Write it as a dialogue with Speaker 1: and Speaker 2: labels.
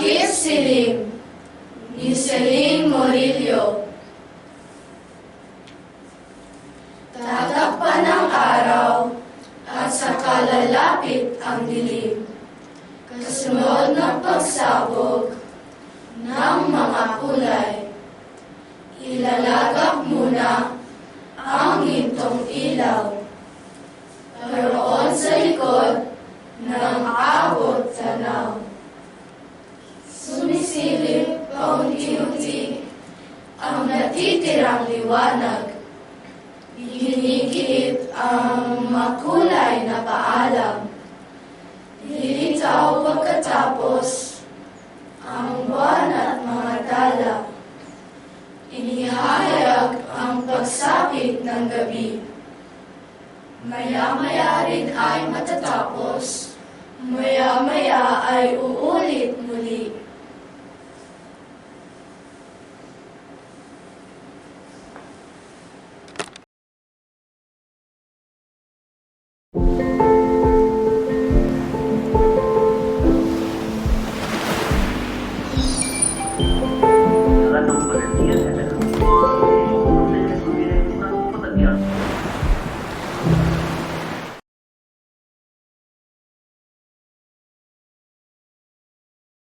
Speaker 1: Takip Silim Morillo. Tatakpan ng araw at sa kalalapit ang dilim. Kasunod ng pagsabog ng mga kulay. Ilalagak muna ang gintong ilaw. Naroon sa likod ng abot tanaw. Paunti-unti ang natitirang liwanag. Ginikit ang makulay na paalam. Lilitaw pagkatapos ang buwan at mga dala. Inihayag ang pagsapit ng gabi. Maya-maya rin ay matatapos. Maya-maya ay uulit 但
Speaker 2: 是我天才在